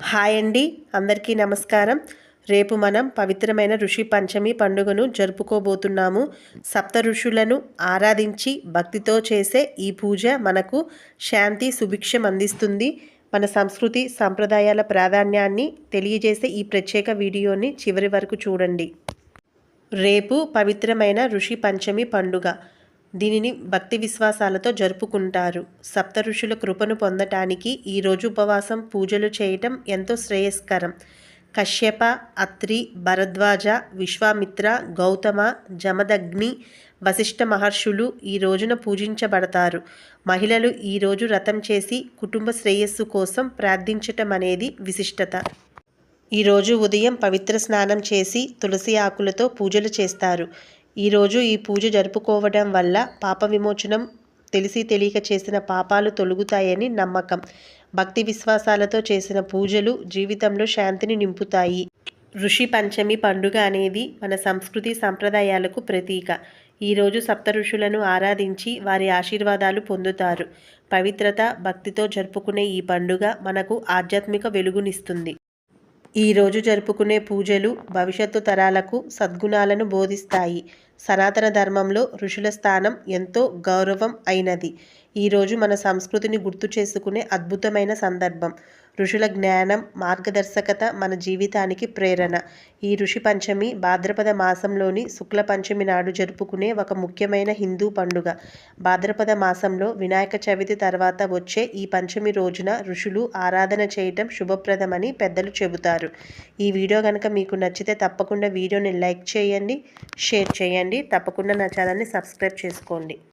Hi అండి అందరికీ నమస్కారం. రేపు మనం పవిత్రమైన ఋషి పంచమి పండుగను జరుపుకోబోతున్నాము. సప్త ఋషులను ఆరాధించి భక్తితో చేసే ఈ పూజ మనకు శాంతి సుభిక్షం అందిస్తుంది. మన సంస్కృతి సాంప్రదాయాల ప్రాధాన్యాన్ని తెలియజేసే ఈ ప్రత్యేక వీడియోని చివరి వరకు చూడండి. రేపు పవిత్రమైన ఋషి పంచమి పండుగ. దీనిని భక్తి విశ్వాసాలతో జరుపుకుంటారు. సప్త ఋషుల కృపను పొందటానికి ఈరోజు ఉపవాసం పూజలు చేయటం ఎంతో శ్రేయస్కరం. కశ్యప అత్రి భరద్వాజ విశ్వామిత్ర గౌతమ జమదగ్ని వశిష్ఠ మహర్షులు ఈ రోజున పూజించబడతారు. మహిళలు ఈరోజు రథం చేసి కుటుంబ శ్రేయస్సు కోసం ప్రార్థించటం అనేది విశిష్టత. ఈరోజు ఉదయం పవిత్ర స్నానం చేసి తులసి ఆకులతో పూజలు చేస్తారు. ఈరోజు ఈ పూజ జరుపుకోవడం వల్ల పాప విమోచనం తెలిసి తెలియక చేసిన పాపాలు తొలుగుతాయని నమ్మకం. భక్తి విశ్వాసాలతో చేసిన పూజలు జీవితంలో శాంతిని నింపుతాయి. ఋషి పంచమి పండుగ అనేది మన సంస్కృతి సంప్రదాయాలకు ప్రతీక. ఈరోజు సప్త ఋషులను ఆరాధించి వారి ఆశీర్వాదాలు పొందుతారు. పవిత్రత భక్తితో జరుపుకునే ఈ పండుగ మనకు ఆధ్యాత్మిక వెలుగునిస్తుంది. ఈరోజు జరుపుకునే పూజలు భవిష్యత్తు తరాలకు సద్గుణాలను బోధిస్తాయి. సనాతన ధర్మంలో ఋషుల స్థానం ఎంతో గౌరవం అయినది. ఈరోజు మన సంస్కృతిని గుర్తు చేసుకునే అద్భుతమైన సందర్భం. ఋషుల జ్ఞానం మార్గదర్శకత మన జీవితానికి ప్రేరణ. ఈ ఋషి పంచమి భాద్రపద మాసంలోని శుక్ల పంచమి నాడు జరుపుకునే ఒక ముఖ్యమైన హిందూ పండుగ. భాద్రపద మాసంలో వినాయక చవితి తర్వాత వచ్చే ఈ పంచమి రోజున ఋషులు ఆరాధన చేయటం శుభప్రదమని పెద్దలు చెబుతారు. ఈ వీడియో కనుక మీకు నచ్చితే తప్పకుండా వీడియోని లైక్ చేయండి షేర్ చేయండి. తప్పకుండా నా ఛానల్ని సబ్స్క్రైబ్ చేసుకోండి.